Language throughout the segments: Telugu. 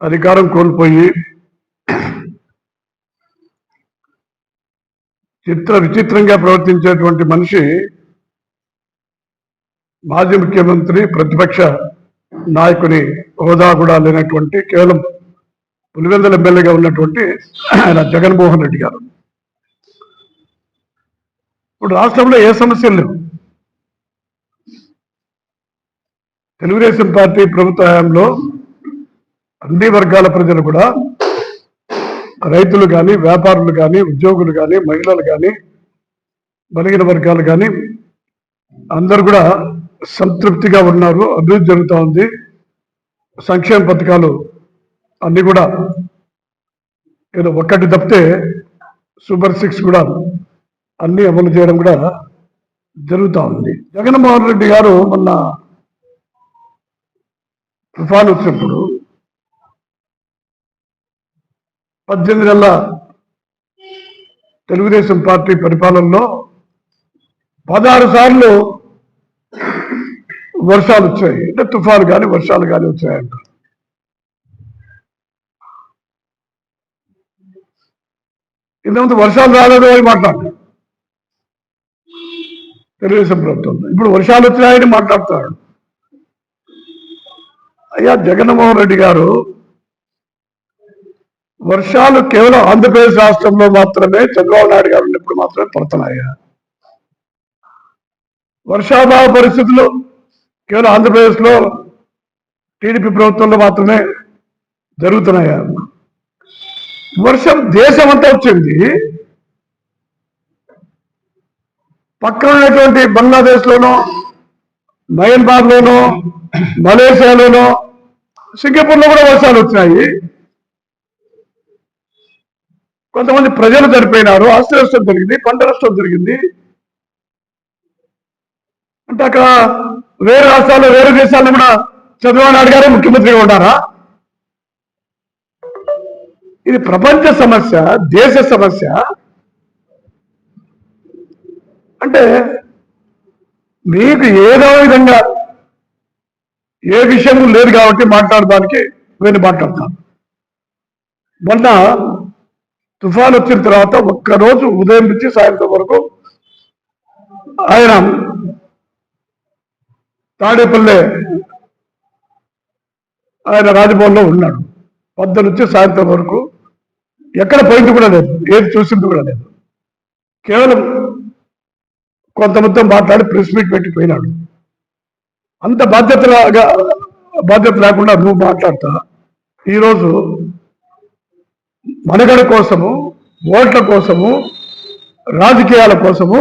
అధికారం కోల్పోయి చిత్ర విచిత్రంగా ప్రవర్తించేటువంటి మనిషి మాజీ ముఖ్యమంత్రి ప్రతిపక్ష నాయకుని హోదా కూడా లేనటువంటి కేవలం పులివెందల ఎమ్మెల్యేగా ఉన్నటువంటి ఆయన జగన్మోహన్ రెడ్డి గారు. ఇప్పుడు రాష్ట్రంలో ఏ సమస్యలు లేవు. తెలుగుదేశం పార్టీ ప్రభుత్వ హయాంలో అన్ని వర్గాల ప్రజలు కూడా రైతులు కానీ వ్యాపారులు కానీ ఉద్యోగులు కానీ మహిళలు కానీ బలిగిన వర్గాలు కానీ అందరు కూడా సంతృప్తిగా ఉన్నారు. అభివృద్ధి జరుగుతూ ఉంది. సంక్షేమ పథకాలు అన్నీ కూడా ఏదో ఒక్కటి తప్పితే సూపర్ సిక్స్ కూడా అన్ని అమలు చేయడం కూడా జరుగుతూ ఉంది. జగన్మోహన్ రెడ్డి గారు మొన్న తుఫాను వచ్చినప్పుడు పద్దెనిమిది నెలల తెలుగుదేశం పార్టీ పరిపాలనలో పదహారు సార్లు వర్షాలు వచ్చాయి. అంటే తుఫాను కానీ వర్షాలు కానీ వచ్చాయంట. ఇంతకుముందు వర్షాలు రాలేదు అని మాట్లాడతాడు తెలుగుదేశం ప్రభుత్వం. ఇప్పుడు వర్షాలు వచ్చినాయని మాట్లాడతాడు అయ్యా జగన్మోహన్ రెడ్డి గారు వర్షాలు కేవలం ఆంధ్రప్రదేశ్ రాష్ట్రంలో మాత్రమే చంద్రబాబు నాయుడు గారు ఉన్నప్పుడు మాత్రమే పడుతున్నాయా. వర్షాభావ పరిస్థితులు కేవలం ఆంధ్రప్రదేశ్లో టీడీపీ ప్రభుత్వంలో మాత్రమే జరుగుతున్నాయా. వర్షం దేశం అంతా వచ్చింది. పక్కన ఉన్నటువంటి బంగ్లాదేశ్లోనో మయన్మార్లోనో మలేషియాలోనో సింగపూర్లో కూడా వర్షాలు వచ్చినాయి. కొంతమంది ప్రజలు చనిపోయినారు ఆస్తి నష్టం జరిగింది పంట నష్టం జరిగింది. అంటే అక్కడ వేరే రాష్ట్రాల్లో వేరే దేశాల్లో కూడా చంద్రబాబు నాయుడు గారే ముఖ్యమంత్రిగా ఉన్నారా ఇది ప్రపంచ సమస్య దేశ సమస్య. అంటే మీకు ఏదో విధంగా ఏ విషయం లేదు కాబట్టి మాట్లాడడానికి నేను మాట్లాడతాను. మొన్న తుఫాన్ వచ్చిన తర్వాత ఒక్కరోజు ఉదయం నుంచి సాయంత్రం వరకు ఆయన తాడేపల్లె ఆయన రాజభవన్లో ఉన్నాడు. పొద్దు నుంచి సాయంత్రం వరకు ఎక్కడ పోయింది కూడా లేదు. ఏది చూసింది కూడా లేదు. కేవలం కొంతమందితో మాట్లాడి ప్రెస్ మీట్ పెట్టి పోయినాడు. అంత బాధ్యతలాగా బాధ్యత లేకుండా నువ్వు మాట్లాడతా. ఈరోజు మనగడ కోసము ఓట్ల కోసము రాజకీయాల కోసము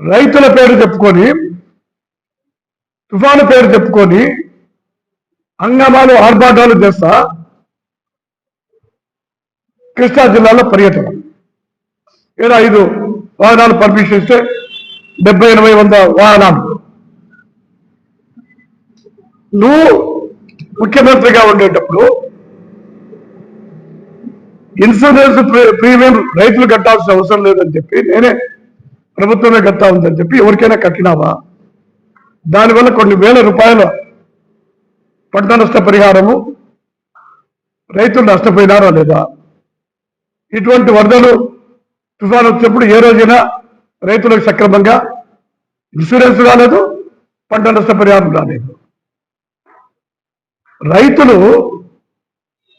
రైతుల పేరు చెప్పుకొని తుఫాను పేరు చెప్పుకొని అంగమాలు ఆర్భాటాలు చేస్తా కృష్ణా జిల్లాలో పర్యటన. ఏదో ఐదు వాహనాలు పర్మిషన్ ఇస్తే డెబ్బై ఎనభై వంద వాహనాలు. నువ్వు ముఖ్యమంత్రిగా ఉండేటప్పుడు ఇన్సూరెన్స్ ప్రీ- ప్రీమియం రైతులు కట్టాల్సిన అవసరం లేదని చెప్పి నేనే ప్రభుత్వమే కట్టా ఉందని చెప్పి ఎవరికైనా కట్టినావా? దానివల్ల కొన్ని వేల రూపాయల పంట నష్ట పరిహారము రైతులు నష్టపోయినారా లేదా? ఇటువంటి వరదలు తుఫాను వచ్చినప్పుడు ఏ రోజైనా రైతులకు సక్రమంగా ఇన్సూరెన్స్ రాలేదు పంట నష్ట పరిహారం రాలేదు. రైతులు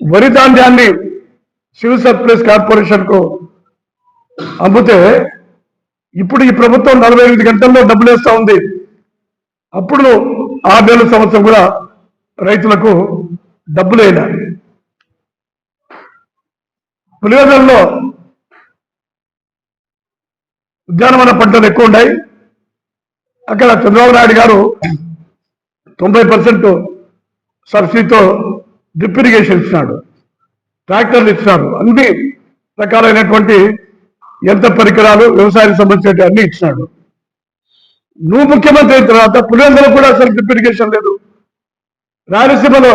వరి ధాన్యాన్ని సివిల్ సప్లైస్ కార్పొరేషన్కు అమ్మితే ఇప్పుడు ఈ ప్రభుత్వం నలభై ఎనిమిది గంటల్లో డబ్బులు వేస్తూ ఉంది. అప్పుడు ఆరు నెలల సంవత్సరం కూడా రైతులకు డబ్బులు వేయాలి పులివెందులలో ఉద్యానవన పంటలు ఎక్కువ ఉన్నాయి. అక్కడ చంద్రబాబు నాయుడు గారు తొంభై పర్సెంట్ సబ్సిడీతో డ్రిప్ ఇరిగేషన్ ఇచ్చినాడు ట్రాక్టర్లు ఇచ్చినాడు అన్ని రకాలైనటువంటి యంత్ర పరికరాలు వ్యవసాయానికి సంబంధించిన అన్ని ఇచ్చినాడు. నువ్వు ముఖ్యమంత్రి అయిన తర్వాత పులివెందులో కూడా అసలు డ్రిప్ ఇరిగేషన్ లేదు. రాయలసీమలో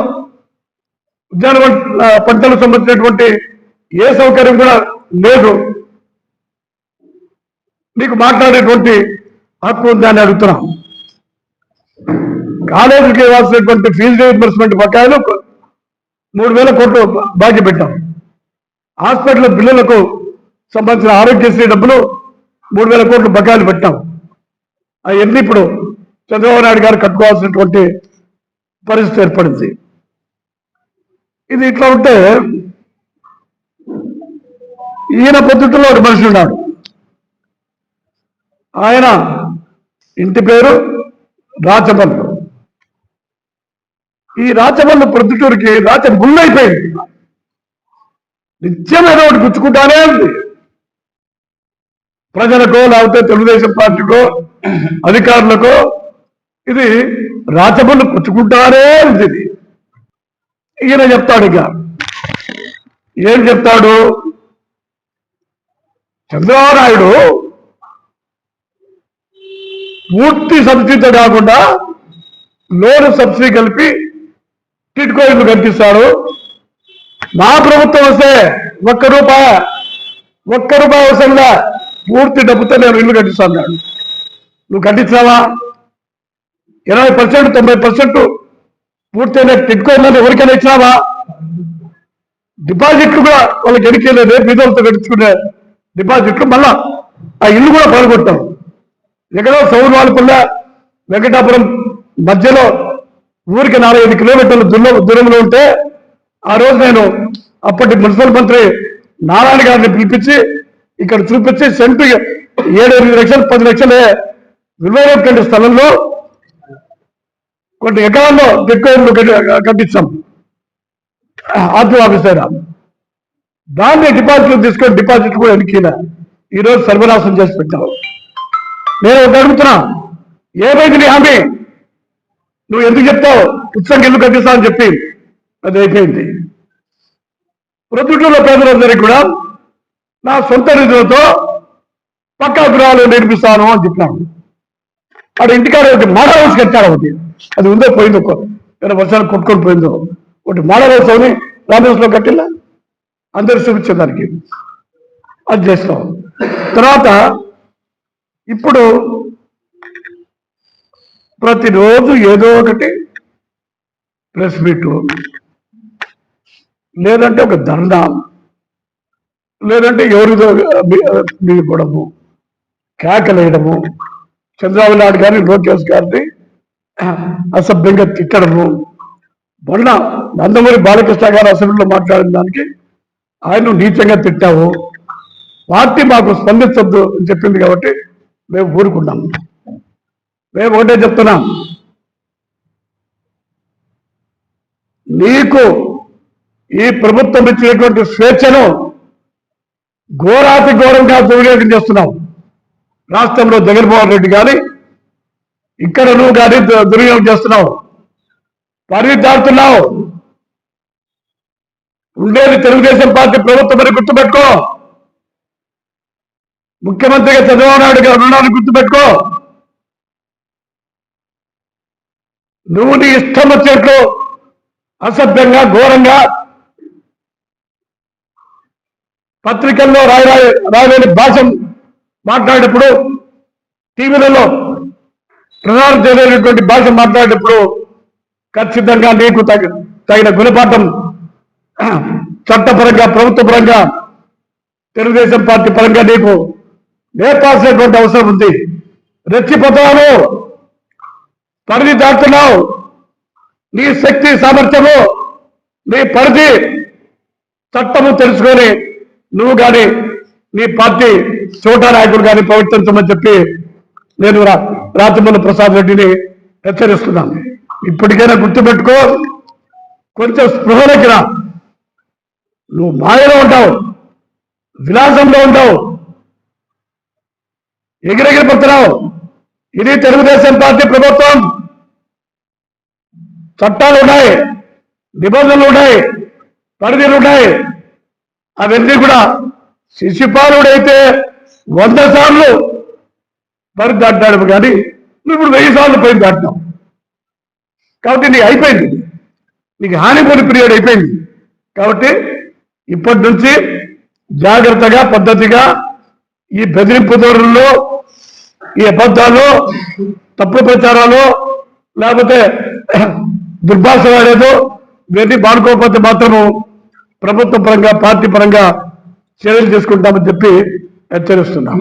ఉద్యాన పంటలకు సంబంధించినటువంటి ఏ సౌకర్యం కూడా లేదు. నీకు మాట్లాడేటువంటి హక్కు ఉందని అడుగుతున్నాం. కాలేజీకి ఇవ్వాల్సినటువంటి ఫీజు రీయింబర్స్మెంట్ బకాయిలు మూడు వేల కోట్లు బాకీ పెట్టాం. హాస్పిటల్ బిల్లులకు సంబంధించిన ఆరోగ్యశ్రీ డబ్బులు మూడు వేల కోట్లు బకాయిలు పెట్టాం. అవన్నీ ఇప్పుడు చంద్రబాబు నాయుడు గారు కట్టుకోవాల్సినటువంటి పరిస్థితి ఏర్పడింది. ఇది ఇట్లా ఉంటే ఈయన పొద్దుట్లో ఒక మనిషి ఉన్నాడు. ఆయన ఇంటి పేరు రాచమల్లు. ఈ రాచమల్లు ప్రొద్దుటూరికి రాచ ముళ్ళైపోయింది నిత్యం ఏదో ఒకటి గుచ్చుకుంటానే ఉంది. ప్రజలకో లేకపోతే తెలుగుదేశం పార్టీకో అధికారులకో ఇది రాచమల్లు పుచ్చుకుంటానే ఉంది ఇది. ఈయన చెప్తాడు ఇక. ఏం చెప్తాడు? చంద్రబాబు నాయుడు పూర్తి సబ్సిడీతో కాకుండా లోన్ సబ్సిడీ కలిపి టిట్కో ఇల్లు కట్టిస్తాడు మా ప్రభుత్వం వస్తే ఒక్క రూపాయ ఒక్క రూపాయి అవసరంగా పూర్తి డబ్బుతో నేను ఇల్లు కట్టిస్తాను నువ్వు కట్టించావా? ఇరవై పర్సెంట్ తొంభై పర్సెంట్ పూర్తయిన టిట్కో ఇల్లు ఎవరికైనా ఇచ్చావా డిపాజిట్లు కూడా వాళ్ళకి ఎడికేలేదు బీదలతో కట్టించుకునే డిపాజిట్లు మళ్ళా ఆ ఇల్లు కూడా పడగొట్టాం. ఎక్కడో సౌరవాలపల్ల వెంకటాపురం మధ్యలో ఊరికి నాలుగైదు కిలోమీటర్ల దూరం దూరంలో ఉంటే ఆ రోజు నేను అప్పటి మున్సిపల్ మంత్రి నారాయణ గారిని పిలిపించి ఇక్కడ చూపించి సెంటు ఏడు ఎనిమిది లక్షలు పది లక్షలే విలువైనటువంటి స్థలంలో కొన్ని ఎకరాల్లో ఎక్కువ కట్టించాం. ఆర్టీ ఆఫీసర్ దాన్ని డిపాజిట్లు తీసుకొని డిపాజిట్ కూడా ఎన్నికీల ఈరోజు సర్వనాశం చేసి పెట్టాం. నేను ఒకటి అడుగుతున్నా ఏమైంది హామీ? నువ్వు ఎందుకు చెప్తావు? ఉత్సవం ఎందుకు కట్టిస్తా అని చెప్పి. అది అయిపోయింది. ప్రొద్దుటూరులో పేదలందరికీ కూడా నా సొంత నిధులతో పక్కా గృహాలు నిర్మిస్తాను అని చెప్పినాను అక్కడ ఇంటికాడ ఒకటి మోడల్ హౌస్ కట్టాడు ఒకటి. అది ఉందో పోయిందో ఒక వర్షాలు కొట్టుకొని పోయిందో. ఒకటి మోడల్ హౌస్ అని రామేశ్వరంలో కట్టిల్లా? అందరు చూపించేదానికి. అది చేస్తాం. తర్వాత ఇప్పుడు ప్రతిరోజు ఏదో ఒకటి ప్రెస్ మీట్ లేదంటే ఒక ధర్నా లేదంటే ఎవరిదో మీదపడము కేకలేయడము. చంద్రబాబు నాయుడు గారిని లోకేష్ గారిని అసభ్యంగా తిట్టడము. మొన్న నందమూరి బాలకృష్ణ గారు అసెంబ్లీలో మాట్లాడిన దానికి ఆయన నీచంగా తిట్టావు. పార్టీ మాకు స్పందించద్దు అని చెప్పింది కాబట్టి మేము ఊరుకున్నాము మేము ఒకటే చెప్తున్నాం. నీకు ఈ ప్రభుత్వం ఇచ్చినటువంటి స్వేచ్ఛను ఘోరాతి ఘోరంగా దుర్వినియోగం చేస్తున్నావు రాష్ట్రంలో జగన్మోహన్ రెడ్డి కానీ ఇక్కడ నువ్వు కానీ దుర్వినియోగం చేస్తున్నావు పరిధి ఉండేది తెలుగుదేశం పార్టీ ప్రభుత్వం అని గుర్తుపెట్టుకో. ముఖ్యమంత్రిగా చంద్రబాబు నాయుడు గారు ఉన్నాడని గుర్తుపెట్టుకో. నువ్వు నీ ఇష్టం వచ్చేట్లు అసభ్యంగా ఘోరంగా పత్రికల్లో రాయ రాయలేని భాష మాట్లాడేటప్పుడు టీవీలలో ప్రధానం చేయలేనటువంటి భాష మాట్లాడేటప్పుడు ఖచ్చితంగా నీకు తగిన తగిన గుణపాఠం చట్టపరంగా ప్రభుత్వ పరంగా తెలుగుదేశం పార్టీ పరంగా నీకు నేర్పాల్సినటువంటి అవసరం ఉంది. రెచ్చిపోతాను. పరిధి దాటుతున్నావు. నీ శక్తి సామర్థ్యము నీ పరిధి చట్టము తెలుసుకొని నువ్వు కానీ నీ పార్టీ చోటా నాయకుడు కానీ ప్రవర్తించమని చెప్పి నేను రా ప్రసాద్ రెడ్డిని హెచ్చరిస్తున్నాను. ఇప్పటికైనా గుర్తుపెట్టుకో కొంచెం స్పృహలోకి రా నువ్వు మాయలో ఉంటావు విలాసంలో ఉంటావు ఎగిరెగిరి పడుతున్నావు ఇది తెలుగుదేశం పార్టీ ప్రభుత్వం. చట్టాలు ఉన్నాయి నిబంధనలు ఉన్నాయి పరిధిలు ఉన్నాయి అవన్నీ కూడా శిశుపాలుడైతే వంద సార్లు మరి దాటాడు కానీ నువ్వు ఇప్పుడు వెయ్యి సార్లు పైన దాటినావు. కాబట్టి నీకు అయిపోయింది. నీకు హానిపోని పీరియడ్ అయిపోయింది. కాబట్టి ఇప్పటి నుంచి జాగ్రత్తగా పద్ధతిగా ఈ బెదిరింపుదారుల్లో ఈ అబద్ధాలు తప్పు ప్రచారాలు లేకపోతే దుర్భాష ఆడేదో ఇవన్నీ మానుకోకపోతే మాత్రము ప్రభుత్వ పరంగా పార్టీ పరంగా చర్యలు తీసుకుంటామని చెప్పి హెచ్చరిస్తున్నాం.